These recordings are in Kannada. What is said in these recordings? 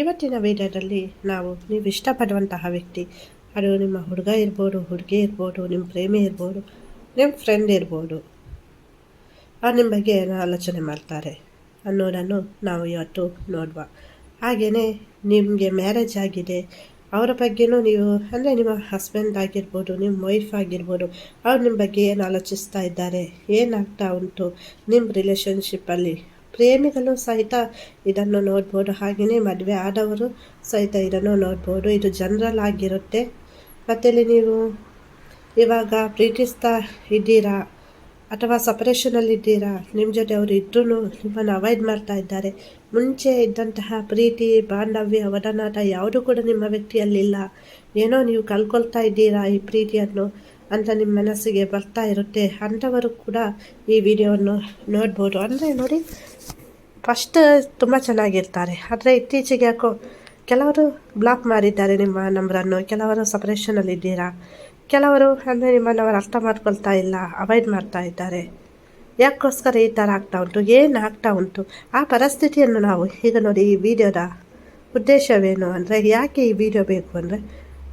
ಇವತ್ತಿನ ವೀಡಿಯೋದಲ್ಲಿ ನಾವು ನೀವು ಇಷ್ಟಪಡುವಂತಹ ವ್ಯಕ್ತಿ. ಅದು ನಿಮ್ಮ ಹುಡುಗ ಇರ್ಬೋದು, ಹುಡುಗಿ ಇರ್ಬೋದು, ನಿಮ್ಮ ಪ್ರೇಮಿ ಇರ್ಬೋದು, ನಿಮ್ಮ ಫ್ರೆಂಡ್ ಇರ್ಬೋದು. ಅವ್ರು ನಿಮ್ಮ ಬಗ್ಗೆ ಏನೋ ಆಲೋಚನೆ ಮಾಡ್ತಾರೆ. ಅನ್ನೋದನ್ನು ನಾವು ಇವತ್ತು ನೋಡುವ. ಹಾಗೆಯೇ ನಿಮಗೆ ಮ್ಯಾರೇಜ್ ಆಗಿದೆ. ಅವರ ಬಗ್ಗೆನೂ ನೀವು, ಅಂದರೆ ನಿಮ್ಮ ಹಸ್ಬೆಂಡ್ ಆಗಿರ್ಬೋದು, ನಿಮ್ಮ ವೈಫ್ ಆಗಿರ್ಬೋದು, ಅವ್ರು ನಿಮ್ಮ ಬಗ್ಗೆ ಏನು ಆಲೋಚಿಸ್ತಾ ಇದ್ದಾರೆ? ಏನಾಗ್ತಾ ಉಂಟು ನಿಮ್ಮ ರಿಲೇಷನ್ಶಿಪ್ಪಲ್ಲಿ ಪ್ರೇಮಿಗಳು ಸಹಿತ ಇದನ್ನು ನೋಡ್ಬೋದು. ಹಾಗೆಯೇ ಮದುವೆ ಆದವರು ಸಹಿತ ಇದನ್ನು ನೋಡ್ಬೋದು. ಇದು ಜನರಲ್ ಆಗಿರುತ್ತೆ. ಮತ್ತು ನೀವು ಇವಾಗ ಪ್ರೀತಿಸ್ತಾ ಇದ್ದೀರಾ ಅಥವಾ ಸಪರೇಷನಲ್ಲಿದ್ದೀರಾ ನಿಮ್ಮ ಜೊತೆ ಅವರು ಇದ್ರೂ ನಿಮ್ಮನ್ನು ಅವಾಯ್ಡ್ ಮಾಡ್ತಾ ಇದ್ದಾರೆ. ಮುಂಚೆ ಇದ್ದಂತಹ ಪ್ರೀತಿ, ಬಾಂಧವ್ಯ ಒಡನಾಟ ಯಾವುದು ಕೂಡ ನಿಮ್ಮ ವ್ಯಕ್ತಿಯಲ್ಲಿಲ್ಲ. ಏನೋ ನೀವು ಕಲ್ಕೊಳ್ತಾ ಇದ್ದೀರಾ ಈ ಪ್ರೀತಿಯನ್ನು ಅಂತ ನಿಮ್ಮ ಮನಸ್ಸಿಗೆ ಬರ್ತಾ ಇರುತ್ತೆ. ಅಂಥವರು ಕೂಡ ಈ ವಿಡಿಯೋವನ್ನು ನೋಡ್ಬೋದು. ಅಂದರೆ ನೋಡಿ ಫಸ್ಟ್ ತುಂಬ ಚೆನ್ನಾಗಿರ್ತಾರೆ. ಆದರೆ ಇತ್ತೀಚೆಗೆ ಯಾಕೋ ಕೆಲವರು ಬ್ಲಾಕ್ ಮಾಡಿದ್ದಾರೆ ನಿಮ್ಮ ನಂಬರನ್ನು ಕೆಲವರು ಸಪ್ರೇಷನಲ್ಲಿದ್ದೀರಾ ಕೆಲವರು ಅಂದರೆ ನಿಮ್ಮನ್ನು ಅವರು ಅರ್ಥ ಮಾಡ್ಕೊಳ್ತಾ ಇಲ್ಲ ಅವಾಯ್ಡ್ ಮಾಡ್ತಾ ಇದ್ದಾರೆ. ಯಾಕೋಸ್ಕರ ಈ ಥರ ಆಗ್ತಾ ಉಂಟು? ಏನು ಆಗ್ತಾ ಉಂಟು? ಆ ಪರಿಸ್ಥಿತಿಯನ್ನು ನಾವು ಈಗ ನೋಡಿ ಈ ವಿಡಿಯೋದ ಉದ್ದೇಶವೇನು ಅಂದರೆ ಯಾಕೆ ಈ ವಿಡಿಯೋ ಬೇಕು ಅಂದರೆ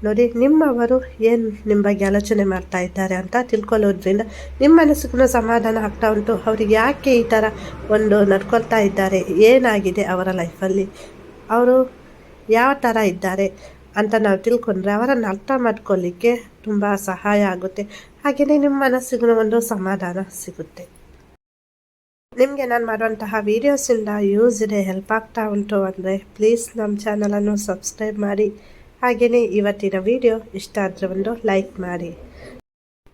ನೋಡಿ, ನಿಮ್ಮವರು ಏನು ನಿಮ್ಮ ಬಗ್ಗೆ ಆಲೋಚನೆ ಮಾಡ್ತಾ ಇದ್ದಾರೆ ಅಂತ ತಿಳ್ಕೊಳ್ಳೋದ್ರಿಂದ ನಿಮ್ಮ ಮನಸ್ಸಿಗೂ ಸಮಾಧಾನ ಆಗ್ತಾ ಉಂಟು. ಅವ್ರಿಗೆ ಯಾಕೆ ಈ ಥರ ಒಂದು ನಡ್ಕೊಳ್ತಾ ಇದ್ದಾರೆ? ಏನಾಗಿದೆ ಅವರ ಲೈಫಲ್ಲಿ ಅವರು ಯಾವ ಥರ ಇದ್ದಾರೆ ಅಂತ ನಾವು ತಿಳ್ಕೊಂಡ್ರೆ ಅವರನ್ನು ಅರ್ಥ ಮಾಡ್ಕೊಳ್ಳಿಕ್ಕೆ ತುಂಬ ಸಹಾಯ ಆಗುತ್ತೆ. ಹಾಗೆಯೇ ನಿಮ್ಮ ಮನಸ್ಸಿಗೂ ಒಂದು ಸಮಾಧಾನ ಸಿಗುತ್ತೆ. ನಿಮಗೆ ನಾನು ಮಾಡುವಂತಹ ವೀಡಿಯೋಸಿಂದ ಯೂಸ್ ಇದೆ ಹೆಲ್ಪ್ ಆಗ್ತಾ ಉಂಟು ಅಂದರೆ ಪ್ಲೀಸ್ ನಮ್ಮ ಚಾನಲನ್ನು ಸಬ್ಸ್ಕ್ರೈಬ್ ಮಾಡಿ. ಹಾಗೆಯೇ ಇವತ್ತಿನ ವಿಡಿಯೋ ಇಷ್ಟ ಆದರೆ ಒಂದು ಲೈಕ್ ಮಾಡಿ.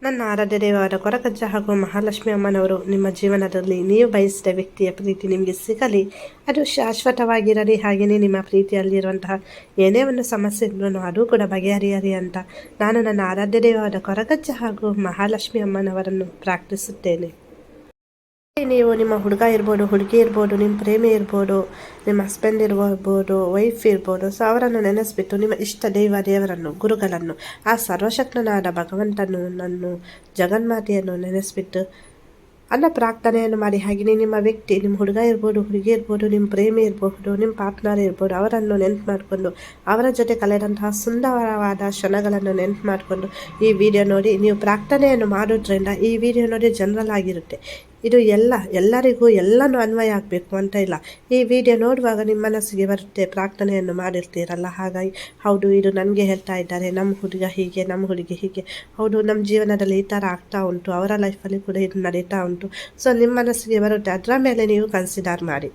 ನನ್ನ ಆರಾಧ್ಯ ದೇವರ ಕೊರಕಜ್ಜ ಹಾಗೂ ಮಹಾಲಕ್ಷ್ಮಿ ಅಮ್ಮನವರು ನಿಮ್ಮ ಜೀವನದಲ್ಲಿ ನೀವು ಬಯಸಿದ ವ್ಯಕ್ತಿಯ ಪ್ರೀತಿ ನಿಮಗೆ ಸಿಗಲಿ, ಅದು ಶಾಶ್ವತವಾಗಿರಲಿ ಹಾಗೆಯೇ ನಿಮ್ಮ ಪ್ರೀತಿಯಲ್ಲಿರುವಂತಹ ಏನೇ ಒಂದು ಸಮಸ್ಯೆ ಇದ್ರೂ ಅದು ಕೂಡ ಬಗೆಹರಿಯಲಿ ಅಂತ ನಾನು ನನ್ನ ಆರಾಧ್ಯ ದೇವರ ಕೊರಗಜ್ಜ ಹಾಗೂ ಮಹಾಲಕ್ಷ್ಮಿ ಅಮ್ಮನವರನ್ನು ಪ್ರಾರ್ಥಿಸುತ್ತೇನೆ. ನೀವು ನಿಮ್ಮ ಹುಡುಗ ಇರ್ಬೋದು, ಹುಡುಗಿ ಇರ್ಬೋದು, ನಿಮ್ಮ ಪ್ರೇಮಿ ಇರ್ಬೋದು, ನಿಮ್ಮ ಹಸ್ಬೆಂಡ್ ಇರ್ಬೋದು ವೈಫ್ ಇರ್ಬೋದು ಸೊ ಅವರನ್ನು ನೆನೆಸ್ಬಿಟ್ಟು ನಿಮ್ಮ ಇಷ್ಟ ದೈವ ದೇವರನ್ನು, ಗುರುಗಳನ್ನು, ಆ ಸರ್ವಶಕ್ತನಾದ ಭಗವಂತನು ನನ್ನ ಜಗನ್ಮಾತೆಯನ್ನು ನೆನೆಸ್ಬಿಟ್ಟು ಅನ್ನ ಪ್ರಾರ್ಥನೆಯನ್ನು ಮಾಡಿ. ಹಾಗೆಯೇ ನಿಮ್ಮ ವ್ಯಕ್ತಿ, ನಿಮ್ಮ ಹುಡುಗ ಇರ್ಬೋದು, ಹುಡುಗಿ ಇರ್ಬೋದು, ನಿಮ್ಮ ಪ್ರೇಮಿ ಇರಬಹುದು ನಿಮ್ಮ ಪಾರ್ಟ್ನರ್ ಇರ್ಬೋದು, ಅವರನ್ನು ನೆನ್ಪು ಮಾಡಿಕೊಂಡು ಅವರ ಜೊತೆ ಕಳೆದಂತಹ ಸುಂದರವಾದ ಕ್ಷಣಗಳನ್ನು ನೆನ್ಪು ಮಾಡಿಕೊಂಡು ಈ ವಿಡಿಯೋ ನೋಡಿ. ನೀವು ಪ್ರಾರ್ಥನೆಯನ್ನು ಮಾಡೋದ್ರಿಂದ ಈ ವಿಡಿಯೋ ನೋಡಿ ಜನರಲ್ ಆಗಿರುತ್ತೆ. ಇದು ಎಲ್ಲ, ಎಲ್ಲರಿಗೂ ಎಲ್ಲನೂ ಅನ್ವಯ ಆಗಬೇಕು ಅಂತ ಇಲ್ಲ. ಈ ವಿಡಿಯೋ ನೋಡುವಾಗ ನಿಮ್ಮ ಮನಸ್ಸಿಗೆ ಬರುತ್ತೆ, ಪ್ರಾರ್ಥನೆಯನ್ನು ಮಾಡಿರ್ತೀರಲ್ಲ, ಹಾಗಾಗಿ ಹೌದು, ಇದು ನನಗೆ ಹೇಳ್ತಾ ಇದ್ದಾರೆ ನಮ್ಮ ಹುಡುಗ ಹೀಗೆ ನಮ್ಮ ಹುಡುಗಿ ಹೀಗೆ. ಹೌದು ನಮ್ಮ ಜೀವನದಲ್ಲಿ ಈ ಥರ ಆಗ್ತಾ ಉಂಟು, ಅವರ ಲೈಫಲ್ಲಿ ಕೂಡ ಇದು ನಡೀತಾ ಉಂಟು. ಸೊ ನಿಮ್ಮ ಮನಸ್ಸಿಗೆ ಬರುತ್ತೆ, ಅದರ ಮೇಲೆ ನೀವು ಕನ್ಸಿಡರ್ ಮಾಡಿ.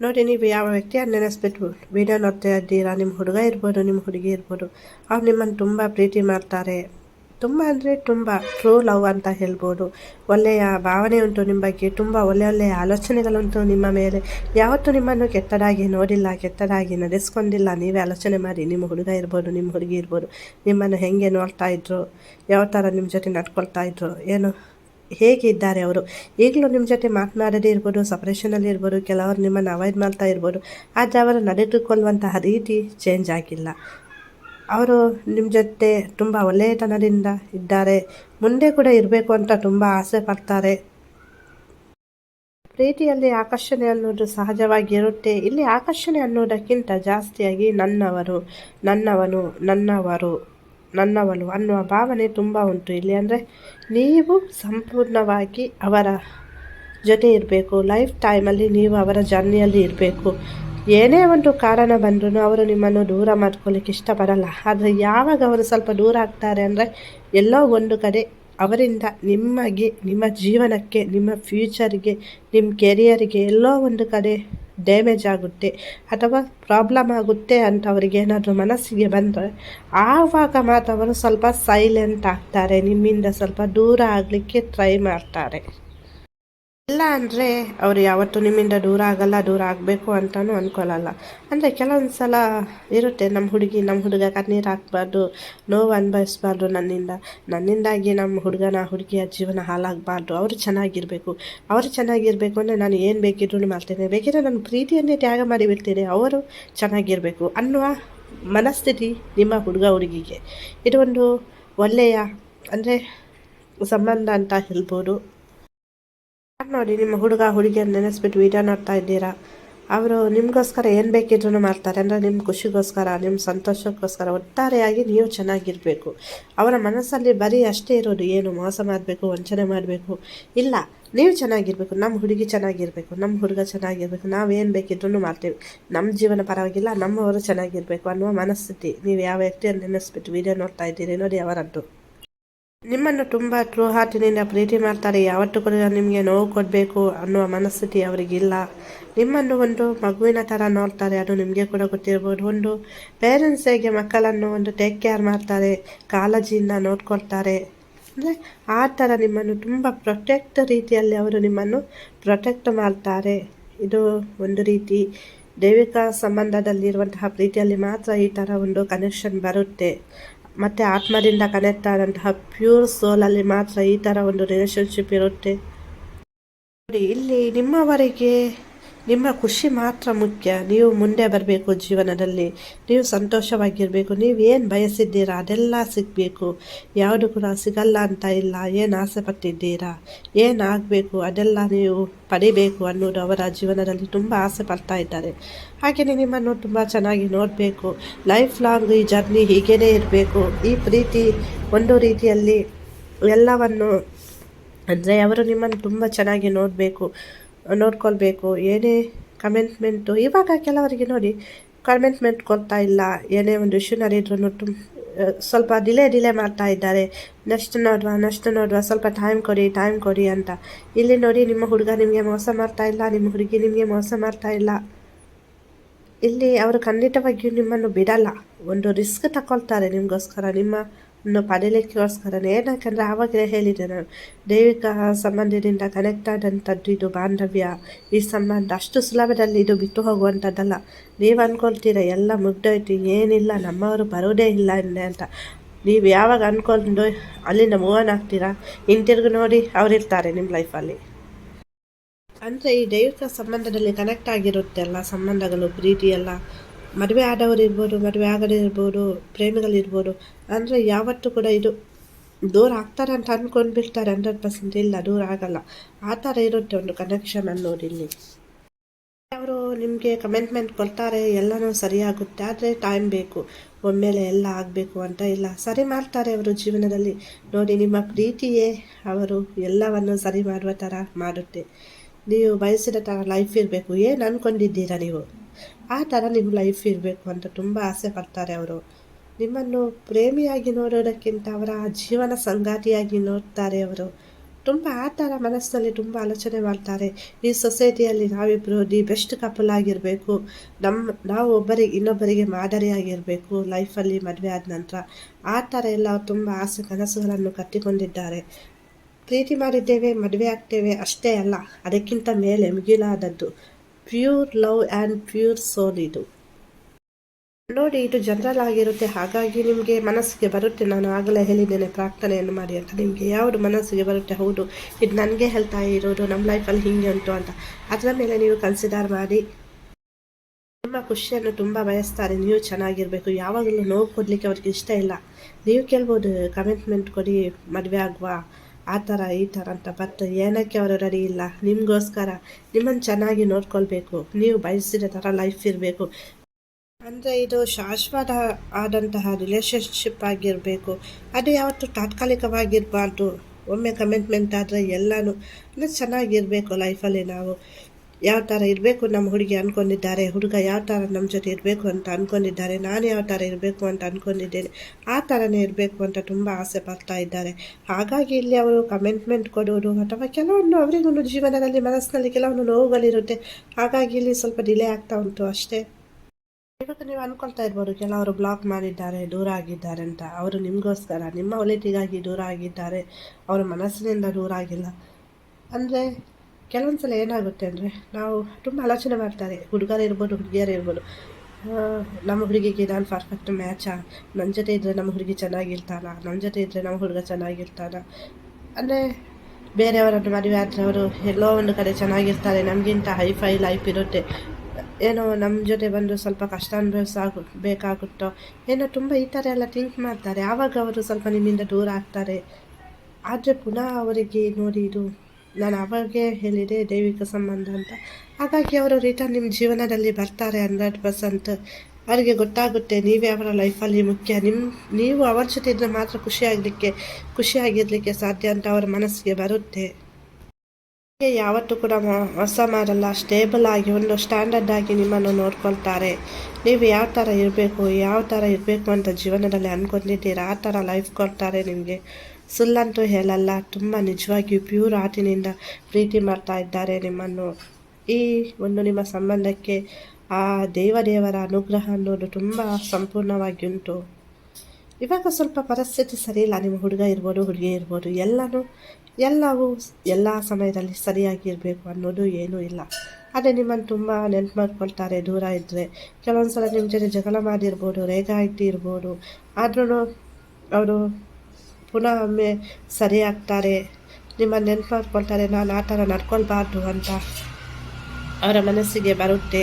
ನೋಡಿ, ನೀವು ಯಾವ ವ್ಯಕ್ತಿಯನ್ನು ನೆನೆಸ್ಬಿಟ್ಟು ವಿಡಿಯೋ ನೋಡ್ತಾ ಇದ್ದೀರಾ ನಿಮ್ಮ ಹುಡುಗ ಇರ್ಬೋದು ನಿಮ್ಮ ಹುಡುಗಿ ಇರ್ಬೋದು, ಅವ್ರು ನಿಮ್ಮನ್ನು ತುಂಬ ಪ್ರೀತಿ ಮಾಡ್ತಾರೆ. ತುಂಬ ಅಂದರೆ ತುಂಬ ಟ್ರೂ ಲವ್ ಅಂತ ಹೇಳ್ಬೋದು. ಒಳ್ಳೆಯ ಭಾವನೆ ಉಂಟು ನಿಮ್ಮ ಬಗ್ಗೆ ತುಂಬ ಒಳ್ಳೆಯ ಒಳ್ಳೆಯ ಆಲೋಚನೆಗಳುಂಟು ನಿಮ್ಮ ಮೇಲೆ. ಯಾವತ್ತೂ ನಿಮ್ಮನ್ನು ಕೆಟ್ಟದಾಗಿ ನೋಡಿಲ್ಲ, ಕೆಟ್ಟದಾಗಿ ನಡೆಸ್ಕೊಂಡಿಲ್ಲ. ನೀವೇ ಆಲೋಚನೆ ಮಾಡಿ, ನಿಮ್ಮ ಹುಡುಗ ಇರ್ಬೋದು, ನಿಮ್ಮ ಹುಡುಗಿ ಇರ್ಬೋದು, ನಿಮ್ಮನ್ನು ಹೇಗೆ ನೋಡ್ತಾ ಇದ್ರು, ಯಾವ ಥರ ನಿಮ್ಮ ಜೊತೆ ನಡ್ಕೊಳ್ತಾ ಇದ್ರು, ಏನು ಹೇಗಿದ್ದಾರೆ ಅವರು? ಈಗಲೂ ನಿಮ್ಮ ಜೊತೆ ಮಾತನಾಡದೇ ಇರ್ಬೋದು ಸಪ್ರೇಷನಲ್ಲಿ ಇರ್ಬೋದು, ಕೆಲವರು ನಿಮ್ಮನ್ನು ಅವಾಯ್ಡ್ ಮಾಡ್ತಾ ಇರ್ಬೋದು, ಆದರೆ ಅವರು ನಡೆದುಕೊಳ್ಳುವಂತಹ ರೀತಿ ಚೇಂಜ್ ಆಗಿಲ್ಲ. ಅವರು ನಿಮ್ಮ ಜೊತೆ ತುಂಬ ಒಳ್ಳೆಯತನದಿಂದ ಇದ್ದಾರೆ. ಮುಂದೆ ಕೂಡ ಇರಬೇಕು ಅಂತ ತುಂಬ ಆಸೆ ಪಡ್ತಾರೆ. ಪ್ರೀತಿಯಲ್ಲಿ ಆಕರ್ಷಣೆ ಅನ್ನೋದು ಸಹಜವಾಗಿ ಇರುತ್ತೆ. ಇಲ್ಲಿ ಆಕರ್ಷಣೆ ಅನ್ನೋದಕ್ಕಿಂತ ಜಾಸ್ತಿಯಾಗಿ ನನ್ನವರು, ನನ್ನವನು ನನ್ನವರು ನನ್ನವನು ಅನ್ನುವ ಭಾವನೆ ತುಂಬ ಉಂಟು. ಇಲ್ಲಿ ಅಂದರೆ ನೀವು ಸಂಪೂರ್ಣವಾಗಿ ಅವರ ಜೊತೆ ಇರಬೇಕು. ಲೈಫ್ ಟೈಮಲ್ಲಿ ನೀವು ಅವರ ಜರ್ನಿಯಲ್ಲಿ ಇರಬೇಕು. ಏನೇ ಒಂದು ಕಾರಣ ಬಂದರೂ ಅವರು ನಿಮ್ಮನ್ನು ದೂರ ಮಾಡ್ಕೊಳ್ಳಿಕ್ಕೆ ಇಷ್ಟಪಡಲ್ಲ. ಆದರೆ ಯಾವಾಗ ಅವರು ಸ್ವಲ್ಪ ದೂರ ಆಗ್ತಾರೆ ಅಂದರೆ ಎಲ್ಲೋ ಒಂದು ಕಡೆ ಅವರಿಂದ ನಿಮಗೆ, ನಿಮ್ಮ ಜೀವನಕ್ಕೆ, ನಿಮ್ಮ ಫ್ಯೂಚರಿಗೆ, ನಿಮ್ಮ ಕೆರಿಯರಿಗೆ ಎಲ್ಲೋ ಒಂದು ಕಡೆ ಡ್ಯಾಮೇಜ್ ಆಗುತ್ತೆ ಅಥವಾ ಪ್ರಾಬ್ಲಮ್ ಆಗುತ್ತೆ ಅಂತ ಅವರಿಗೆ ಏನಾದರೂ ಮನಸ್ಸಿಗೆ ಬಂದರೆ ಆವಾಗ ಮಾತ್ರ ಅವರು ಸ್ವಲ್ಪ ಸೈಲೆಂಟ್ ಆಗ್ತಾರೆ, ನಿಮ್ಮಿಂದ ಸ್ವಲ್ಪ ದೂರ ಆಗಲಿಕ್ಕೆ ಟ್ರೈ ಮಾಡ್ತಾರೆ. ಇಲ್ಲ ಅಂದರೆ ಅವರು ಯಾವತ್ತೂ ನಿಮ್ಮಿಂದ ದೂರ ಆಗಲ್ಲ, ದೂರ ಆಗಬೇಕು ಅಂತಲೂ ಅಂದ್ಕೊಳ್ಳಲ್ಲ ಅಂದರೆ ಕೆಲವೊಂದು ಸಲ ಇರುತ್ತೆ ನಮ್ಮ ಹುಡುಗಿ ನಮ್ಮ ಹುಡುಗ ಕಣ್ಣೀರು ಹಾಕ್ಬಾರ್ದು, ನೋವು ಅನುಭವಿಸ್ಬಾರ್ದು ನನ್ನಿಂದ. ನನ್ನಿಂದಾಗಿ ನಮ್ಮ ಹುಡುಗನ, ಹುಡುಗಿಯ ಜೀವನ ಹಾಳಾಗಬಾರ್ದು. ಅವರು ಚೆನ್ನಾಗಿರಬೇಕು. ಅವರು ಚೆನ್ನಾಗಿರಬೇಕು ಅಂದರೆ ನಾನು ಏನು ಬೇಕಿದ್ರು ಮಾಡ್ತೇನೆ ಬೇಕಿದ್ರೆ ನನ್ನ ಪ್ರೀತಿಯನ್ನೇ ತ್ಯಾಗ ಮಾಡಿಬಿಡ್ತೇನೆ ಅವರು ಚೆನ್ನಾಗಿರಬೇಕು ಅನ್ನುವ ಮನಸ್ಥಿತಿ ನಿಮ್ಮ ಹುಡುಗ ಹುಡುಗಿಗೆ. ಇದು ಒಂದು ಒಳ್ಳೆಯ ಅಂದರೆ ಸಂಬಂಧ ಅಂತ ಹೇಳ್ಬೋದು. ನೋಡಿ ನಿಮ್ಮ ಹುಡುಗ ಹುಡುಗಿಯನ್ನು ನೆನೆಸ್ಬಿಟ್ಟು ವಿಡಿಯೋ ನೋಡ್ತಾ ಇದ್ದೀರಾ? ಅವರು ನಿಮಗೋಸ್ಕರ ಏನು ಬೇಕಿದ್ರೂ ಮಾಡ್ತಾರೆ. ಅಂದರೆ ನಿಮ್ಮ ಖುಷಿಗೋಸ್ಕರ ನಿಮ್ಮ ಸಂತೋಷಕ್ಕೋಸ್ಕರ ಒಟ್ಟಾರೆಯಾಗಿ ನೀವು ಚೆನ್ನಾಗಿರಬೇಕು. ಅವರ ಮನಸ್ಸಲ್ಲಿ ಬರೀ ಅಷ್ಟೇ ಇರೋದು ಏನು? ಮೋಸ ಮಾಡಬೇಕು, ವಂಚನೆ ಮಾಡಬೇಕು? ಇಲ್ಲ, ನೀವು ಚೆನ್ನಾಗಿರಬೇಕು. ನಮ್ಮ ಹುಡುಗಿ ಚೆನ್ನಾಗಿರಬೇಕು. ನಮ್ಮ ಹುಡುಗ ಚೆನ್ನಾಗಿರಬೇಕು. ನಾವೇನು ಬೇಕಿದ್ರೂ ಮಾಡ್ತೀವಿ. ನಮ್ಮ ಜೀವನ ಪರವಾಗಿಲ್ಲ, ನಮ್ಮವರು ಚೆನ್ನಾಗಿರಬೇಕು ಅನ್ನುವ ಮನಸ್ಥಿತಿ. ನೀವು ಯಾವ ವ್ಯಕ್ತಿಯನ್ನು ನೆನೆಸ್ಬಿಟ್ಟು ವಿಡಿಯೋ ನೋಡ್ತಾ ಇದ್ದೀರಿ ನೋಡಿ ಅವರದ್ದು ನಿಮ್ಮನ್ನು ತುಂಬ ಟ್ರೂ ಹಾರ್ಟಿನಿಂದ ಪ್ರೀತಿ ಮಾಡ್ತಾರೆ. ಯಾವತ್ತು ಕೂಡ ನಿಮಗೆ ನೋವು ಕೊಡಬೇಕು ಅನ್ನುವ ಮನಸ್ಥಿತಿ ಅವರಿಗಿಲ್ಲ. ನಿಮ್ಮನ್ನು ಒಂದು ಮಗುವಿನ ಥರ ನೋಡ್ತಾರೆ. ಅದು ನಿಮಗೆ ಕೂಡ ಗೊತ್ತಿರ್ಬೋದು ಒಂದು ಪೇರೆಂಟ್ಸ್ ಹೇಗೆ ಮಕ್ಕಳನ್ನು ಒಂದು ಟೇಕ್ ಕೇರ್ ಮಾಡ್ತಾರೆ, ಕಾಳಜಿಯಿಂದ ನೋಡ್ಕೊಳ್ತಾರೆ. ಅಂದರೆ ಆ ಥರ ನಿಮ್ಮನ್ನು ತುಂಬ ಪ್ರೊಟೆಕ್ಟ್ ರೀತಿಯಲ್ಲಿ ಅವರು ನಿಮ್ಮನ್ನು ಪ್ರೊಟೆಕ್ಟ್ ಮಾಡ್ತಾರೆ. ಇದು ಒಂದು ರೀತಿ ದೈವಿಕ ಸಂಬಂಧದಲ್ಲಿರುವಂತಹ ಪ್ರೀತಿಯಲ್ಲಿ ಮಾತ್ರ ಈ ಥರ ಒಂದು ಕನೆಕ್ಷನ್ ಬರುತ್ತೆ. ಮತ್ತು ಆತ್ಮದಿಂದ ಕನೆಕ್ಟ್ ಆದಂತಹ ಪ್ಯೂರ್ ಸೋಲಲ್ಲಿ ಮಾತ್ರ ಈ ಥರ ಒಂದು ರಿಲೇಶನ್ಶಿಪ್ ಇರುತ್ತೆ. ನೋಡಿ, ಇಲ್ಲಿ ನಿಮ್ಮವರಿಗೆ ನಿಮ್ಮ ಖುಷಿ ಮಾತ್ರ ಮುಖ್ಯ. ನೀವು ಮುಂದೆ ಬರಬೇಕು ಜೀವನದಲ್ಲಿ. ನೀವು ಸಂತೋಷವಾಗಿರಬೇಕು. ನೀವು ಏನು ಬಯಸಿದ್ದೀರಾ ಅದೆಲ್ಲ ಸಿಗಬೇಕು. ಯಾವುದು ಕೂಡ ಸಿಗಲ್ಲ ಅಂತ ಇಲ್ಲ. ಏನು ಆಸೆ ಪಟ್ಟಿದ್ದೀರಾ? ಏನು ಆಗಬೇಕು? ಅದೆಲ್ಲ ನೀವು ಪಡಿಬೇಕು ಅನ್ನೋದು ಅವರ ಜೀವನದಲ್ಲಿ ತುಂಬ ಆಸೆ ಪಡ್ತಾ ಇದ್ದಾರೆ. ಹಾಗೆಯೇ ನಿಮ್ಮನ್ನು ತುಂಬ ಚೆನ್ನಾಗಿ ನೋಡಬೇಕು. ಲೈಫ್ ಲಾಂಗ್ ಈ ಜರ್ನಿ ಹೀಗೇ ಇರಬೇಕು. ಈ ಪ್ರೀತಿ ಒಂದು ರೀತಿಯಲ್ಲಿ ಎಲ್ಲವನ್ನು, ಅಂದರೆ ಅವರು ನಿಮ್ಮನ್ನು ತುಂಬ ಚೆನ್ನಾಗಿ ನೋಡಬೇಕು. ನೋಡ್ಕೊಳ್ಬೇಕು, ಏನೇ ಕಮೆಂಟ್ಮೆಂಟು ಇವಾಗ ಕೆಲವರಿಗೆ ನೋಡಿ ಕಮೆಂಟ್ಮೆಂಟ್ ಕೊಡ್ತಾ ಇಲ್ಲ, ಏನೇ ಒಂದು ಇಶ್ಯೂ ನಡೆಯಿದ್ರು ತುಂಬ ಸ್ವಲ್ಪ ಡಿಲೇ ಡಿಲೇ ಮಾಡ್ತಾ ಇದ್ದಾರೆ. ನೆಕ್ಸ್ಟ್ ನೋಡುವ ನೆಕ್ಸ್ಟ್ ನೋಡುವ, ಸ್ವಲ್ಪ ಟೈಮ್ ಕೊಡಿ ಟೈಮ್ ಕೊಡಿ ಅಂತ. ಇಲ್ಲಿ ನೋಡಿ ನಿಮ್ಮ ಹುಡುಗ ನಿಮಗೆ ಮೋಸ ಮಾಡ್ತಾ ಇಲ್ಲ, ನಿಮ್ಮ ಹುಡುಗಿ ನಿಮಗೆ ಮೋಸ ಮಾಡ್ತಾ ಇಲ್ಲ. ಇಲ್ಲಿ ಅವರು ಖಂಡಿತವಾಗಿಯೂ ನಿಮ್ಮನ್ನು ಬಿಡಲ್ಲ. ಒಂದು ರಿಸ್ಕ್ ತಗೊಳ್ತಾರೆ ನಿಮಗೋಸ್ಕರ, ನಿಮ್ಮ ನ್ನು ಪಡೀಲಿಕ್ಕೋಸ್ಕರನೇ ಏನಕ್ಕಂದರೆ ಆವಾಗಲೇ ಹೇಳಿದೆ ನಾನು. ದೈವಿಕ ಸಂಬಂಧದಿಂದ ಕನೆಕ್ಟ್ ಆದಂಥದ್ದು ಇದು ಬಾಂಧವ್ಯ. ಈ ಸಂಬಂಧ ಅಷ್ಟು ಸುಲಭದಲ್ಲಿ ಇದು ಬಿಟ್ಟು ಹೋಗುವಂಥದ್ದಲ್ಲ. ನೀವು ಅಂದ್ಕೊಳ್ತೀರ ಎಲ್ಲ ಮುಗ್ದೋಯ್ತು, ಏನಿಲ್ಲ, ನಮ್ಮವರು ಬರೋದೇ ಇಲ್ಲ ಅಂತ. ನೀವು ಯಾವಾಗ ಅಂದ್ಕೊಂಡು ಅಲ್ಲಿಂದ ಮೂವನ್ ಆಗ್ತೀರಾ? ಹಿಂತಿರುಗಿ ನೋಡಿ ಅವರಿರ್ತಾರೆ ನಿಮ್ಮ ಲೈಫಲ್ಲಿ ಅಂದರೆ ಈ ದೈವಿಕ ಸಂಬಂಧದಲ್ಲಿ ಕನೆಕ್ಟ್ ಆಗಿರುತ್ತೆ ಅಲ್ಲ, ಸಂಬಂಧಗಳು, ಪ್ರೀತಿ ಎಲ್ಲ. ಮದುವೆ ಆದವರು ಇರ್ಬೋದು ಮದುವೆ ಆಗದೇ ಇರ್ಬೋದು ಪ್ರೇಮಿಗಳಿರ್ಬೋದು, ಅಂದರೆ ಯಾವತ್ತೂ ಕೂಡ ಇದು ದೂರ ಆಗ್ತಾರೆ ಅಂತ ಅಂದ್ಕೊಂಡು ಬಿಡ್ತಾರೆ ಹಂಡ್ರೆಡ್ ಪರ್ಸೆಂಟ್ ಇಲ್ಲ, ದೂರ ಆಗಲ್ಲ. ಆ ಥರ ಇರುತ್ತೆ ಒಂದು ಕನೆಕ್ಷನ್ ಅನ್ನೋದು ಇಲ್ಲಿ. ಅವರು ನಿಮಗೆ ಕಮೆಂಟ್ಮೆಂಟ್ ಕೊಡ್ತಾರೆ, ಎಲ್ಲನೂ ಸರಿಯಾಗುತ್ತೆ, ಆದರೆ ಟೈಮ್ ಬೇಕು. ಒಮ್ಮೆಲೆ ಎಲ್ಲ ಆಗಬೇಕು ಅಂತ ಇಲ್ಲ. ಸರಿ ಮಾಡ್ತಾರೆ ಅವರು ಜೀವನದಲ್ಲಿ. ನೋಡಿ, ನಿಮ್ಮ ಪ್ರೀತಿಯೇ ಅವರು ಎಲ್ಲವನ್ನು ಸರಿ ಮಾಡುವ ಥರ ಮಾಡುತ್ತೆ. ನೀವು ಬಯಸಿದ ಥರ ಲೈಫ್ ಇರಬೇಕು. ಏನು ಅಂದ್ಕೊಂಡಿದ್ದೀರಾ ನೀವು? ಆ ಥರ ನಿಮ್ಮ ಲೈಫ್ ಇರಬೇಕು ಅಂತ ತುಂಬ ಆಸೆ ಪಡ್ತಾರೆ ಅವರು. ನಿಮ್ಮನ್ನು ಪ್ರೇಮಿಯಾಗಿ ನೋಡೋದಕ್ಕಿಂತ ಅವರ ಜೀವನ ಸಂಗಾತಿಯಾಗಿ ನೋಡ್ತಾರೆ ಅವರು. ತುಂಬ ಆ ಥರ ಮನಸ್ಸಲ್ಲಿ ತುಂಬ ಆಲೋಚನೆ ಮಾಡ್ತಾರೆ. ಈ ಸೊಸೈಟಿಯಲ್ಲಿ ನಾವಿಬ್ಬರು ದಿ ಬೆಸ್ಟ್ ಕಪಲ್ ಆಗಿರಬೇಕು. ನಮ್ಮ ನಾವು ಒಬ್ಬರಿಗೆ, ಇನ್ನೊಬ್ಬರಿಗೆ ಮಾದರಿಯಾಗಿರಬೇಕು ಲೈಫಲ್ಲಿ ಮದುವೆ ಆದ ನಂತರ. ಆ ಥರ ಎಲ್ಲ ತುಂಬ ಆಸೆ ಕನಸುಗಳನ್ನು ಕಟ್ಟಿಕೊಂಡಿದ್ದಾರೆ. ಪ್ರೀತಿ ಮಾಡಿದ್ದೇವೆ, ಮದುವೆ ಆಗ್ತೇವೆ ಅಷ್ಟೇ ಅಲ್ಲ, ಅದಕ್ಕಿಂತ ಮೇಲೆ ಮಿಗಿಲಾದದ್ದು. Pure love and pure soul ಇದು. ನೋಡಿ, ಇದು ಜನರಲ್ ಆಗಿರುತ್ತೆ. ಹಾಗಾಗಿ ನಿಮಗೆ ಮನಸ್ಸಿಗೆ ಬರುತ್ತೆ. ನಾನು ಆಗಲೇ ಹೇಳಿದ್ದೇನೆ ಪ್ರಾರ್ಥನೆಯನ್ನು ಮಾಡಿ ಅಂತ. ನಿಮಗೆ ಯಾವುದು ಮನಸ್ಸಿಗೆ ಬರುತ್ತೆ? ಹೌದು. ಇದು ನನಗೆ ಹೇಳ್ತಾ ಇರೋದು ನಮ್ಮ ಲೈಫಲ್ಲಿ ಹಿಂಗೆ ಉಂಟು ಅಂತ. ಅದರ ಮೇಲೆ ನೀವು ಕನ್ಸಿಡರ್ ಮಾಡಿ. ನಿಮ್ಮ ಖುಷಿಯನ್ನು ತುಂಬ ಬಯಸ್ತಾರೆ. ನೀವು ಚೆನ್ನಾಗಿರಬೇಕು. ಯಾವಾಗಲೂ ನೋವು ಕೊಡಲಿಕ್ಕೆ ಅವ್ರಿಗೆ ಇಷ್ಟ ಇಲ್ಲ. ನೀವು ಕೇಳ್ಬೋದು ಕಮಿಟ್ಮೆಂಟ್ ಕೊಡಿ, ಮದುವೆ ಆಗುವ. ಆ ಥರ ಈ ಥರ ಅಂತ ಬಟ್ ಏನಕ್ಕೆ ಅವರು ರೆಡಿ ಇಲ್ಲ? ನಿಮಗೋಸ್ಕರ, ನಿಮ್ಮನ್ನು ಚೆನ್ನಾಗಿ ನೋಡ್ಕೊಳ್ಬೇಕು. ನೀವು ಬಯಸಿದ ಥರ ಲೈಫ್ ಇರಬೇಕು. ಅಂದರೆ ಇದು ಶಾಶ್ವತ ಆದಂತಹ ರಿಲೇಶನ್ಶಿಪ್ ಆಗಿರಬೇಕು. ಅದು ಯಾವತ್ತು ತಾತ್ಕಾಲಿಕವಾಗಿರಬಾರ್ದು. ಒಮ್ಮೆ ಕಮಿಟ್ಮೆಂಟ್ ಆದರೆ ಎಲ್ಲನೂ, ಅಂದರೆ ಚೆನ್ನಾಗಿರಬೇಕು ಲೈಫಲ್ಲಿ ನಾವು. ಯಾವ ಥರ ಇರಬೇಕು ನಮ್ಮ ಹುಡುಗಿ ಅಂದ್ಕೊಂಡಿದ್ದಾರೆ ಹುಡುಗ ಯಾವ ಥರ ನಮ್ಮ ಜೊತೆ ಇರಬೇಕು ಅಂತ ಅಂದ್ಕೊಂಡಿದ್ದಾರೆ ನಾನು ಯಾವ ಥರ ಇರಬೇಕು ಅಂತ ಅಂದ್ಕೊಂಡಿದ್ದೇನೆ ಆ ಥರನೇ ಇರಬೇಕು ಅಂತ ತುಂಬ ಆಸೆ ಪಡ್ತಾ ಇದ್ದಾರೆ. ಹಾಗಾಗಿ ಇಲ್ಲಿ ಅವರು ಕಮೆಂಟ್ಮೆಂಟ್ ಕೊಡೋರು ಅಥವಾ ಕೆಲವೊಂದು ಅವರಿಗೊಂದು ಜೀವನದಲ್ಲಿ, ಮನಸ್ಸಿನಲ್ಲಿ ಕೆಲವೊಂದು ನೋವುಗಳಿರುತ್ತೆ, ಹಾಗಾಗಿ ಇಲ್ಲಿ ಸ್ವಲ್ಪ ಡಿಲೇ ಆಗ್ತಾ ಉಂಟು ಅಷ್ಟೇ. ಇವಾಗ ನೀವು ಅಂದ್ಕೊಳ್ತಾ ಇರ್ಬೋದು, ಕೆಲವರು ಬ್ಲಾಕ್ ಮಾಡಿದ್ದಾರೆ, ದೂರ ಆಗಿದ್ದಾರೆ ಅಂತ. ಅವರು ನಿಮಗೋಸ್ಕರ, ನಿಮ್ಮ ಒಲಿಟಿಗಾಗಿ ದೂರ ಆಗಿದ್ದಾರೆ. ಅವರ ಮನಸ್ಸಿನಿಂದ ದೂರ ಆಗಿಲ್ಲ. ಅಂದರೆ ಕೆಲವೊಂದು ಸಲ ಏನಾಗುತ್ತೆ ಅಂದರೆ ನಾವು ತುಂಬ ಆಲೋಚನೆ ಮಾಡ್ತಾರೆ, ಹುಡುಗರು ಇರ್ಬೋದು, ಹುಡುಗಿಯರು ಇರ್ಬೋದು. ನಮ್ಮ ಹುಡುಗಿಗೆ ನಾನು ಪರ್ಫೆಕ್ಟ್ ಮ್ಯಾಚಾ ನನ್ನ ಜೊತೆ ಇದ್ದರೆ ನಮ್ಮ ಹುಡುಗಿ ಚೆನ್ನಾಗಿರ್ತಾನ? ನಮ್ಮ ಜೊತೆ ಇದ್ದರೆ ನಮ್ಮ ಹುಡುಗ ಚೆನ್ನಾಗಿರ್ತಾನ? ಅಂದರೆ ಬೇರೆಯವರನ್ನು ಮದುವೆ ಆದರೆ ಅವರು ಎಲ್ಲೋ ಒಂದು ಕಡೆ ಚೆನ್ನಾಗಿರ್ತಾರೆ. ನಮಗಿಂತ ಹೈಫೈ ಲೈಫ್ ಇರುತ್ತೆ. ಏನೋ ನಮ್ಮ ಜೊತೆ ಬಂದು ಸ್ವಲ್ಪ ಕಷ್ಟ ಅನುಭವಿಸಾಗು ಬೇಕಾಗುತ್ತೋ ಏನೋ ತುಂಬ ಈ ಥರ ಎಲ್ಲ ಥಿಂಕ್ ಮಾಡ್ತಾರೆ. ಆವಾಗ ಅವರು ಸ್ವಲ್ಪ ನಿಮ್ಮಿಂದ ದೂರ ಆಗ್ತಾರೆ. ಆದರೆ ಪುನಃ ಅವರಿಗೆ ನೋಡಿ ಇದು ನಾನು ಅವಾಗೇ ಹೇಳಿದೆ, ದೈವಿಕ ಸಂಬಂಧ ಅಂತ. ಹಾಗಾಗಿ ಅವರು ರಿಟರ್ನ್ ನಿಮ್ಮ ಜೀವನದಲ್ಲಿ ಬರ್ತಾರೆ ಹಂಡ್ರೆಡ್ ಪರ್ಸೆಂಟ್ ಅವರಿಗೆ ಗೊತ್ತಾಗುತ್ತೆ, ನೀವೇ ಅವರ ಲೈಫಲ್ಲಿ ಮುಖ್ಯ. ನಿಮ್ಮ ನೀವು ಅವರ ಜೊತೆ ಇದ್ದರೆ ಮಾತ್ರ ಖುಷಿಯಾಗಲಿಕ್ಕೆ ಖುಷಿಯಾಗಿರಲಿಕ್ಕೆ ಸಾಧ್ಯ ಅಂತ ಅವರ ಮನಸ್ಸಿಗೆ ಬರುತ್ತೆ. ಯಾವತ್ತೂ ಕೂಡ ಹೊಸ ಮಾಡಲ್ಲ. ಸ್ಟೇಬಲ್ ಆಗಿ, ಒಂದು ಸ್ಟ್ಯಾಂಡರ್ಡ್ ಆಗಿ ನಿಮ್ಮನ್ನು ನೋಡ್ಕೊಳ್ತಾರೆ. ನೀವು ಯಾವ ಥರ ಇರಬೇಕು, ಯಾವ ಥರ ಇರಬೇಕು ಅಂತ ಜೀವನದಲ್ಲಿ ಅಂದ್ಕೊಂಡಿದ್ದೀರಾ ಆ ಥರ ಲೈಫ್ ಕೊಡ್ತಾರೆ ನಿಮಗೆ. ಸುಳ್ಳಂತೂ ಹೇಳಲ್ಲ. ತುಂಬ ನಿಜವಾಗಿಯೂ ಪ್ಯೂರ್ ಆಟಿನಿಂದ ಪ್ರೀತಿ ಮಾಡ್ತಾ ಇದ್ದಾರೆ ನಿಮ್ಮನ್ನು. ಈ ಒಂದು ನಿಮ್ಮ ಸಂಬಂಧಕ್ಕೆ ಆ ದೇವದೇವರ ಅನುಗ್ರಹ ಅನ್ನೋದು ತುಂಬ ಸಂಪೂರ್ಣವಾಗಿ ಉಂಟು. ಇವಾಗ ಸ್ವಲ್ಪ ಪರಿಸ್ಥಿತಿ ಸರಿ ಇಲ್ಲ. ನಿಮ್ಮ ಹುಡುಗ ಇರ್ಬೋದು, ಹುಡುಗಿ ಇರ್ಬೋದು, ಎಲ್ಲನೂ, ಎಲ್ಲವೂ ಎಲ್ಲ ಸಮಯದಲ್ಲಿ ಸರಿಯಾಗಿರಬೇಕು ಅನ್ನೋದು ಏನೂ ಇಲ್ಲ. ಅದೇ ನಿಮ್ಮನ್ನು ತುಂಬ ನೆನ್ಪು ಮಾಡ್ಕೊಳ್ತಾರೆ ದೂರ ಇದ್ದರೆ ಕೆಲವೊಂದು ಸಲ ನಿಮ್ಮ ಜೊತೆ ಜಗಳ ಮಾಡಿರ್ಬೋದು ರೇಗ ಇರ್ಬೋದು. ಆದ್ರೂ ಅವರು ಪುನಃ ಒಮ್ಮೆ ಸರಿ ಆಗ್ತಾರೆ ನಿಮ್ಮನ್ನು ನಾನು ಆ ಥರ ನಡ್ಕೊಳ್ಬಾರ್ದು ಅಂತ ಅವರ ಮನಸ್ಸಿಗೆ ಬರುತ್ತೆ.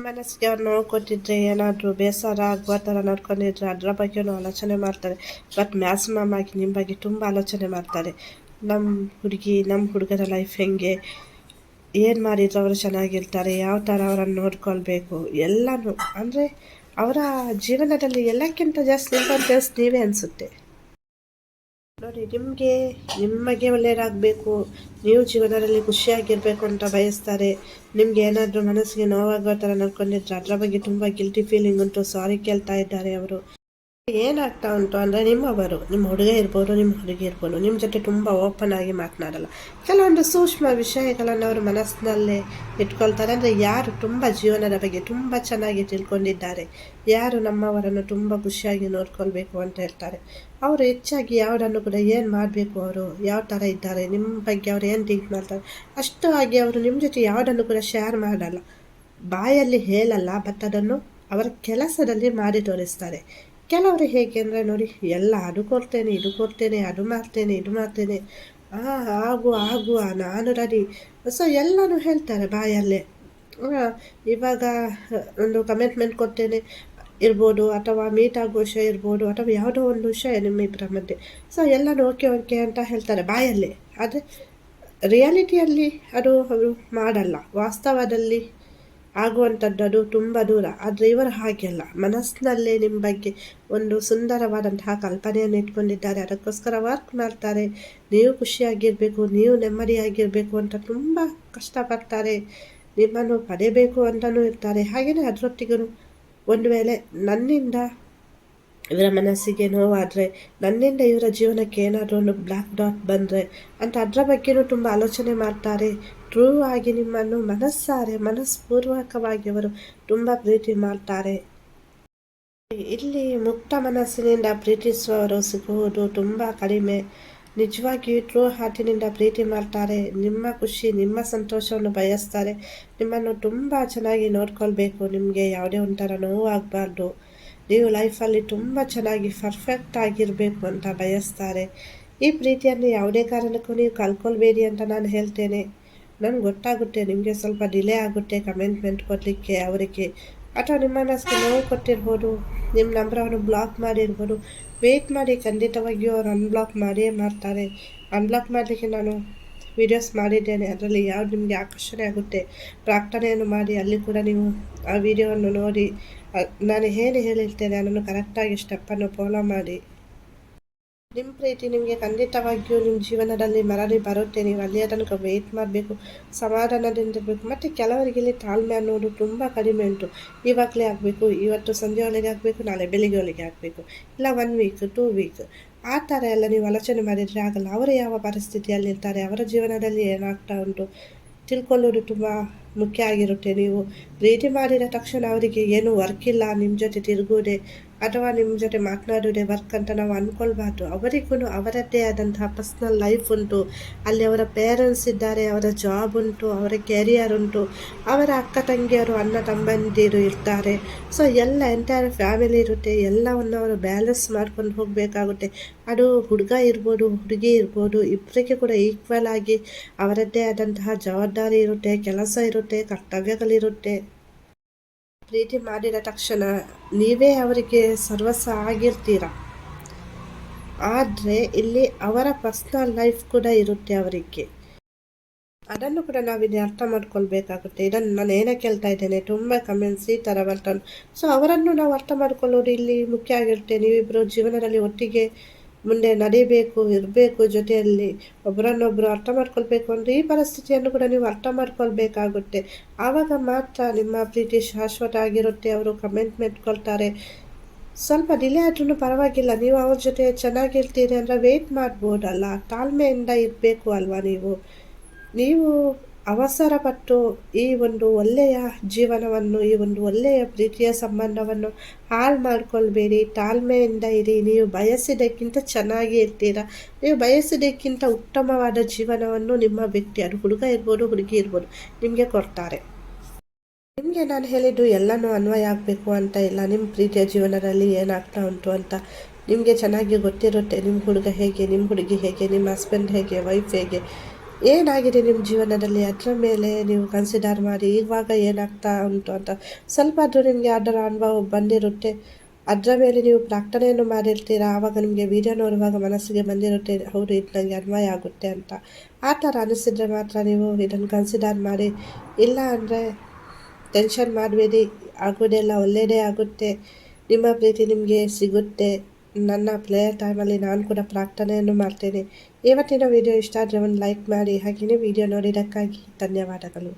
ಮನಸ್ಸಿಗೆ ಅವ್ರು ನೋಡ್ಕೊತಿದ್ರೆ ಏನಾದರೂ ಬೇಸರ ಆಗುವ ಥರ ನಡ್ಕೊಂಡಿದ್ರೆ ಅದರ ಬಗ್ಗೆನೂ ಆಲೋಚನೆ ಮಾಡ್ತಾರೆ. ಬಟ್ ಮ್ಯಾಕ್ಸಿಮಮ್ ಆಗಿ ನಿಮ್ಮ ಬಗ್ಗೆ ತುಂಬ ಆಲೋಚನೆ ಮಾಡ್ತಾರೆ. ನಮ್ಮ ಹುಡುಗಿ, ನಮ್ಮ ಹುಡುಗರ ಲೈಫ್ ಹೆಂಗೆ? ಏನು ಮಾಡಿದ್ರು ಅವರು ಚೆನ್ನಾಗಿರ್ತಾರೆ? ಯಾವ ಥರ ಅವರನ್ನು ನೋಡ್ಕೊಳ್ಬೇಕು? ಎಲ್ಲನೂ. ಅಂದರೆ ಅವರ ಜೀವನದಲ್ಲಿ ಎಲ್ಲಕ್ಕಿಂತ ಜಾಸ್ತಿ ಇಂಪಾರ್ಟೆನ್ಸ್ ನೀವೇ ಅನಿಸುತ್ತೆ. ನೋಡಿ, ನಿಮಗೆ ನಿಮಗೆ ಒಳ್ಳೆಯದಾಗಬೇಕು ನೀವು ಜೀವನದಲ್ಲಿ ಖುಷಿಯಾಗಿರಬೇಕು ಅಂತ ಬಯಸ್ತಾರೆ. ನಿಮ್ಗೆ ಏನಾದರೂ ಮನಸ್ಸಿಗೆ ನೋವಾಗೋ ಥರ ನೋಡ್ಕೊಂಡಿದ್ರೆ ಅದರ ಬಗ್ಗೆ ತುಂಬ ಗಿಲ್ಟಿ ಫೀಲಿಂಗ್ ಉಂಟು. ಸಾರಿ ಕೇಳ್ತಾ ಇದ್ದಾರೆ ಅವರು. ಏನಾಗ್ತಾ ಉಂಟು ಅಂದರೆ ನಿಮ್ಮವರು, ನಿಮ್ಮ ಹುಡುಗ ಇರ್ಬೋದು, ನಿಮ್ಮ ಹುಡುಗಿ ಇರ್ಬೋದು, ನಿಮ್ಮ ಜೊತೆ ತುಂಬ ಓಪನ್ ಆಗಿ ಮಾತನಾಡಲ್ಲ. ಕೆಲವೊಂದು ಸೂಕ್ಷ್ಮ ವಿಷಯಗಳನ್ನು ಅವರು ಮನಸ್ಸಿನಲ್ಲೇ ಇಟ್ಕೊಳ್ತಾರೆ. ಅಂದರೆ ಯಾರು ತುಂಬ ಜೀವನದ ಬಗ್ಗೆ ತುಂಬ ಚೆನ್ನಾಗಿ ತಿಳ್ಕೊಂಡಿದ್ದಾರೆ. ಯಾರು ನಮ್ಮವರನ್ನು ತುಂಬ ಖುಷಿಯಾಗಿ ನೋಡ್ಕೊಳ್ಬೇಕು ಅಂತ ಹೇಳ್ತಾರೆ. ಅವರು ಹೆಚ್ಚಾಗಿ ಯಾವುದನ್ನು ಕೂಡ ಏನು ಮಾಡಬೇಕು ಅವರು, ಯಾವ ಥರ ಇದ್ದಾರೆ, ನಿಮ್ಮ ಬಗ್ಗೆ ಅವರು ಏನು ಥಿಂಕ್ ಮಾಡ್ತಾರೆ. ಅಷ್ಟು ಆಗಿ ಅವರು ನಿಮ್ಮ ಜೊತೆ ಯಾವುದನ್ನು ಕೂಡ ಶೇರ್ ಮಾಡಲ್ಲ. ಬಾಯಲ್ಲಿ ಹೇಳಲ್ಲ ಬಟ್ ಅದನ್ನು ಅವರ ಕೆಲಸದಲ್ಲಿ ಮಾಡಿ ತೋರಿಸ್ತಾರೆ. ಕೆಲವರು ಹೇಗೆ ಅಂದರೆ ನೋಡಿ, ಎಲ್ಲ ಅದು ಕೊಡ್ತೇನೆ, ಇದು ಕೊಡ್ತೇನೆ, ಅದು ಮಾಡ್ತೇನೆ, ಇದು ಮಾಡ್ತೇನೆ. ಆ, ಆಗು ಆಗುವ ನಾನು ರೆಡಿ ಸೊ ಎಲ್ಲನೂ ಹೇಳ್ತಾರೆ ಬಾಯಲ್ಲೇ. ಇವಾಗ, ಒಂದು ಕಮಿಟ್ಮೆಂಟ್ ಕೊಡ್ತೇನೆ, ಇರ್ಬೋದು, ಅಥವಾ ಮೀಟ್ ಆಗೋ ವಿಷಯ ಇರ್ಬೋದು, ಅಥವಾ ಯಾವುದೋ ಒಂದು ವಿಷಯ ನಿಮ್ಮಿಬ್ಬರ ಮಧ್ಯೆ. ಸೊ ಎಲ್ಲನೂ ಓಕೆ ಓಕೆ ಅಂತ ಹೇಳ್ತಾರೆ ಬಾಯಲ್ಲೇ. ಆದರೆ ರಿಯಾಲಿಟಿಯಲ್ಲಿ ಅದು ಅವರು ಮಾಡಲ್ಲ. ವಾಸ್ತವದಲ್ಲಿ ಆಗುವಂಥದ್ದು ಅದು ತುಂಬ ದೂರ. ಆದರೆ ಇವರು ಹಾಗೆಲ್ಲ ಮನಸ್ಸಿನಲ್ಲೇ ನಿಮ್ಮ ಬಗ್ಗೆ ಒಂದು ಸುಂದರವಾದಂತಹ ಕಲ್ಪನೆಯನ್ನು ಇಟ್ಕೊಂಡಿದ್ದಾರೆ. ಅದಕ್ಕೋಸ್ಕರ ವರ್ಕ್ ಮಾಡ್ತಾರೆ. ನೀವು ಖುಷಿಯಾಗಿರಬೇಕು, ನೀವು ನೆಮ್ಮದಿಯಾಗಿರಬೇಕು ಅಂತ ತುಂಬ ಕಷ್ಟಪಡ್ತಾರೆ. ನಿಮ್ಮನ್ನು ಪಡೆಯಬೇಕು ಅಂತಲೂ ಇರ್ತಾರೆ. ಹಾಗೆಯೇ ಅದರೊಟ್ಟಿಗೂ ಒಂದು ವೇಳೆ ನನ್ನಿಂದ ಇವರ ಮನಸ್ಸಿಗೆ ನೋವಾದರೆ, ನನ್ನಿಂದ ಇವರ ಜೀವನಕ್ಕೆ ಏನಾದರೂ ಒಂದು ಬ್ಲ್ಯಾಕ್ ಡಾಟ್ ಬಂದರೆ ಅಂತ ಅದರ ಬಗ್ಗೆಯೂ ತುಂಬ ಆಲೋಚನೆ ಮಾಡ್ತಾರೆ. ಟ್ರೂ ಆಗಿ ನಿಮ್ಮನ್ನು ಮನಸ್ಸಾರೆ ಮನಸ್ಪೂರ್ವಕವಾಗಿ ಅವರು ತುಂಬ ಪ್ರೀತಿ ಮಾಡ್ತಾರೆ. ಇಲ್ಲಿ ಮುಕ್ತ ಮನಸ್ಸಿನಿಂದ ಪ್ರೀತಿಸುವವರು ಸಿಗುವುದು ತುಂಬ ಕಡಿಮೆ. ನಿಜವಾಗಿಯೂ ಟ್ರೂ ಹಾರ್ಟಿನಿಂದ ಪ್ರೀತಿ ಮಾಡ್ತಾರೆ. ನಿಮ್ಮ ಖುಷಿ, ನಿಮ್ಮ ಸಂತೋಷವನ್ನು ಬಯಸ್ತಾರೆ. ನಿಮ್ಮನ್ನು ತುಂಬ ಚೆನ್ನಾಗಿ ನೋಡ್ಕೊಳ್ಬೇಕು. ನಿಮಗೆ ಯಾವುದೇ ಒಂಥರ ನೋವಾಗಬಾರ್ದು. ನೀವು ಲೈಫಲ್ಲಿ ತುಂಬ ಚೆನ್ನಾಗಿ ಪರ್ಫೆಕ್ಟ್ ಆಗಿರಬೇಕು ಅಂತ ಬಯಸ್ತಾರೆ. ಈ ಪ್ರೀತಿಯನ್ನು ಯಾವುದೇ ಕಾರಣಕ್ಕೂ ನೀವು ಕಲ್ಕೊಳ್ಬೇಡಿ ಅಂತ ನಾನು ಹೇಳ್ತೇನೆ. ನನಗೆ ಗೊತ್ತಾಗುತ್ತೆ, ನಿಮಗೆ ಸ್ವಲ್ಪ ಡಿಲೇ ಆಗುತ್ತೆ ಕಮೆಂಟ್ಮೆಂಟ್ ಕೊಡಲಿಕ್ಕೆ, ಅವರಿಗೆ. ಅಥವಾ ನಿಮ್ಮ ಮನಸ್ಸಿಗೆ ನೋವು ಕೊಟ್ಟಿರ್ಬೋದು ನಿಮ್ಮ ನಂಬರವನ್ನು ಬ್ಲಾಕ್ ಮಾಡಿರ್ಬೋದು. ವೇಟ್ ಮಾಡಿ ಖಂಡಿತವಾಗಿಯೂ ಅವ್ರು ಅನ್ಬ್ಲಾಕ್ ಮಾಡಿಯೇ ಮಾಡ್ತಾರೆ. ಅನ್ಬ್ಲಾಕ್ ಮಾಡಲಿಕ್ಕೆ ನಾನು ವೀಡಿಯೋಸ್ ಮಾಡಿದ್ದೇನೆ, ಅದರಲ್ಲಿ ಯಾವ್ದು ನಿಮಗೆ ಆಕರ್ಷಣೆ ಆಗುತ್ತೆ, ಪ್ರಾರ್ಥನೆಯನ್ನು ಮಾಡಿ, ಅಲ್ಲಿ ಕೂಡ ನೀವು ಆ ವಿಡಿಯೋವನ್ನು ನೋಡಿ ನಾನು ಏನು ಹೇಳಿರ್ತೇನೆ, ಅದನ್ನು ಕರೆಕ್ಟಾಗಿ ಸ್ಟೆಪ್ಪನ್ನು ಫಾಲೋ ಮಾಡಿ. ನಿಮ್ಮ ಪ್ರೀತಿ ನಿಮಗೆ ಖಂಡಿತವಾಗಿಯೂ ನಿಮ್ಮ ಜೀವನದಲ್ಲಿ ಮರಳಿ ಬರುತ್ತೆ. ನೀವು ಅಲ್ಲಿಯ ತನಕ ವೆಯ್ಟ್ ಮಾಡಬೇಕು ಸಮಾಧಾನದಿಂದಿರಬೇಕು ಮತ್ತು ಕೆಲವರಿಗೆ ಇಲ್ಲಿ ತಾಳ್ಮೆ ಅನ್ನೋದು ತುಂಬ ಕಡಿಮೆ ಉಂಟು. ಇವಾಗಲೇ ಆಗಬೇಕು, ಇವತ್ತು ಸಂಜೆ ಒಳಗೆ ಆಗಬೇಕು, ನಾಳೆ ಬೆಳಿಗ್ಗೆ ಒಳಗೆ ಆಗಬೇಕು. ಇಲ್ಲ ಒನ್ ವೀಕ್ ಟೂ ವೀಕ್ ಆ ಥರ ಎಲ್ಲ ನೀವು ಆಲೋಚನೆ ಮಾಡಿದರೆ ಆಗಲ್ಲ. ಅವರು ಯಾವ ಪರಿಸ್ಥಿತಿಯಲ್ಲಿ ಇರ್ತಾರೆ, ಅವರ ಜೀವನದಲ್ಲಿ ಏನಾಗ್ತಾ ಉಂಟು ತಿಳ್ಕೊಳ್ಳೋದು ತುಂಬ ಮುಖ್ಯ ಆಗಿರುತ್ತೆ. ನೀವು ಪ್ರೀತಿ ಮಾಡಿದ ತಕ್ಷಣ ಅವರಿಗೆ ಏನು ವರ್ಕ್ ಇಲ್ಲ, ನಿಮ್ಮ ಜೊತೆ ತಿರುಗೋದೆ ಅಥವಾ ನಿಮ್ಮ ಜೊತೆ ಮಾತನಾಡೋದೇ ವರ್ಕ್ ಅಂತ ನಾವು ಅಂದ್ಕೊಳ್ಬಾರ್ದು ಅವರಿಗೂ ಅವರದ್ದೇ ಆದಂತಹ ಪರ್ಸ್ನಲ್ ಲೈಫ್ ಉಂಟು. ಅಲ್ಲಿ ಅವರ ಪೇರೆಂಟ್ಸ್ ಇದ್ದಾರೆ, ಅವರ ಜಾಬ್ ಉಂಟು, ಅವರ ಕೆರಿಯರ್ ಉಂಟು. ಅವರ ಅಕ್ಕ ತಂಗಿಯರು, ಅಣ್ಣ ತಮ್ಮಂದಿರು ಇರ್ತಾರೆ. ಸೊ ಎಲ್ಲ ಎಂಟೈರ್ ಫ್ಯಾಮಿಲಿ ಇರುತ್ತೆ. ಎಲ್ಲವನ್ನು ಅವರು ಬ್ಯಾಲೆನ್ಸ್ ಮಾಡ್ಕೊಂಡು ಹೋಗಬೇಕಾಗುತ್ತೆ. ಅದು ಹುಡುಗ ಇರ್ಬೋದು, ಹುಡುಗಿ ಇರ್ಬೋದು ಇಬ್ಬರಿಗೆ ಕೂಡ ಈಕ್ವಲ್ ಆಗಿ ಅವರದ್ದೇ ಆದಂತಹ ಜವಾಬ್ದಾರಿ ಇರುತ್ತೆ, ಕೆಲಸ ಇರುತ್ತೆ, ಕರ್ತವ್ಯಗಳಿರುತ್ತೆ. ಪ್ರೀತಿ ಮಾಡಿದ ತಕ್ಷಣ ನೀವೇ ಅವರಿಗೆ ಸರ್ವಸ್ವ ಆಗಿರ್ತೀರ? ಆದರೆ ಇಲ್ಲಿ ಅವರ ಪರ್ಸ್ನಲ್ ಲೈಫ್ ಕೂಡ ಇರುತ್ತೆ ಅವರಿಗೆ. ಅದನ್ನು ಕೂಡ ನಾವಿಲ್ಲಿ ಅರ್ಥ ಮಾಡ್ಕೊಳ್ಬೇಕಾಗುತ್ತೆ. ಇದನ್ನು ನಾನು ಏನಕ್ಕೆ ಕೇಳ್ತಾ ಇದ್ದೇನೆ, ತುಂಬ ಕಮೆಂಟ್ಸ್ ಈ ಥರ ಬರ್ತಾನೆ ಸೊ ಅವರನ್ನು ನಾವು ಅರ್ಥ ಮಾಡ್ಕೊಳ್ಳೋದು ಇಲ್ಲಿ ಮುಖ್ಯ ಆಗಿರುತ್ತೆ. ನೀವಿಬ್ಬರು ಜೀವನದಲ್ಲಿ ಒಟ್ಟಿಗೆ ಮುಂದೆ ನಡಿಬೇಕು, ಇರಬೇಕು ಜೊತೆಯಲ್ಲಿ. ಒಬ್ಬರನ್ನೊಬ್ಬರು ಅರ್ಥ ಮಾಡ್ಕೊಳ್ಬೇಕು ಅಂದರೆ ಈ ಪರಿಸ್ಥಿತಿಯನ್ನು ಕೂಡ ನೀವು ಅರ್ಥ ಮಾಡ್ಕೊಳ್ಬೇಕಾಗುತ್ತೆ. ಆವಾಗ ಮಾತ್ರ ನಿಮ್ಮ ಪ್ರೀತಿ ಶಾಶ್ವತ ಆಗಿರುತ್ತೆ. ಅವರು ಕಮೆಂಟ್ ಮೆಟ್ಕೊಳ್ತಾರೆ ಸ್ವಲ್ಪ ಡಿಲೇ ಆದ್ರೂ ಪರವಾಗಿಲ್ಲ. ನೀವು ಅವ್ರ ಜೊತೆ ಚೆನ್ನಾಗಿರ್ತೀರಿ ಅಂದರೆ ವೆಯ್ಟ್ ಮಾಡ್ಬೋದಲ್ಲ. ತಾಳ್ಮೆಯಿಂದ ಇರಬೇಕು ಅಲ್ವಾ ನೀವು? ನೀವು ಅವಸರಪಟ್ಟು ಈ ಒಂದು ಒಳ್ಳೆಯ ಜೀವನವನ್ನು, ಈ ಒಂದು ಒಳ್ಳೆಯ ಪ್ರೀತಿಯ ಸಂಬಂಧವನ್ನು ಹಾಳು ಮಾಡ್ಕೊಳ್ಬೇಡಿ. ತಾಳ್ಮೆಯಿಂದ ಇರಿ. ನೀವು ಬಯಸಿದ್ದಕ್ಕಿಂತ ಚೆನ್ನಾಗಿ ಇರ್ತೀರ. ನೀವು ಬಯಸಿದ್ದಕ್ಕಿಂತ ಉತ್ತಮವಾದ ಜೀವನವನ್ನು ನಿಮ್ಮ ವ್ಯಕ್ತಿ, ಅದು ಹುಡುಗ ಇರ್ಬೋದು, ಹುಡುಗಿ ಇರ್ಬೋದು, ನಿಮಗೆ ಕೊಡ್ತಾರೆ. ನಿಮಗೆ ನಾನು ಹೇಳಿದ್ದು ಎಲ್ಲನೂ ಅನ್ವಯ ಆಗಬೇಕು ಅಂತ ಇಲ್ಲ. ನಿಮ್ಮ ಪ್ರೀತಿಯ ಜೀವನದಲ್ಲಿ ಏನಾಗ್ತಾ ಉಂಟು ಅಂತ ನಿಮಗೆ ಚೆನ್ನಾಗಿ ಗೊತ್ತಿರುತ್ತೆ. ನಿಮ್ಮ ಹುಡುಗ ಹೇಗೆ ನಿಮ್ಮ ಹುಡುಗಿ ಹೇಗೆ, ನಿಮ್ಮ ಹಸ್ಬೆಂಡ್ ಹೇಗೆ ವೈಫ್ ಹೇಗೆ. ಏನಾಗಿದೆ ನಿಮ್ಮ ಜೀವನದಲ್ಲಿ? ಅದರ ಮೇಲೆ ನೀವು ಕನ್ಸಿಡರ್ ಮಾಡಿ. ಇವಾಗ ಏನಾಗ್ತಾ ಉಂಟು ಅಂತ. ಸ್ವಲ್ಪ ಆದರೂ ನಿಮಗೆ ಅದರ ಅನುಭವ ಬಂದಿರುತ್ತೆ. ಅದರ ಮೇಲೆ ನೀವು ಪ್ರಾರ್ಥನೆಯನ್ನು ಮಾಡಿರ್ತೀರಾ? ಆವಾಗ ನಿಮಗೆ ವಿಡಿಯೋ ನೋಡುವಾಗ ಮನಸ್ಸಿಗೆ ಬಂದಿರುತ್ತೆ, ಹೌದು, ಇದು ನನಗೆ ಅನ್ವಯ ಆಗುತ್ತೆ ಅಂತ. ಆ ಥರ ಅನಿಸಿದರೆ ಮಾತ್ರ ನೀವು ಇದನ್ನು ಕನ್ಸಿಡರ್ ಮಾಡಿ. ಇಲ್ಲ ಅಂದರೆ ಟೆನ್ಷನ್ ಮಾಡಬೇಡಿ. ಆಗೋದೆಲ್ಲ ಒಳ್ಳೆಯದೇ ಆಗುತ್ತೆ. ನಿಮ್ಮ ಪ್ರೀತಿ ನಿಮಗೆ ಸಿಗುತ್ತೆ. ನನ್ನ ಪ್ಲೇಯರ್ ಟೈಮಲ್ಲಿ ನಾನು ಕೂಡ ಪ್ರಾರ್ಥನೆಯನ್ನು ಮಾಡ್ತೇನೆ. ಇವತ್ತಿನ ವಿಡಿಯೋ ಇಷ್ಟ ಆದರೆ ಒಂದು ಲೈಕ್ ಮಾಡಿ ಹಾಗೆಯೇ ವಿಡಿಯೋ ನೋಡಿದ್ದಕ್ಕಾಗಿ ಧನ್ಯವಾದಗಳು.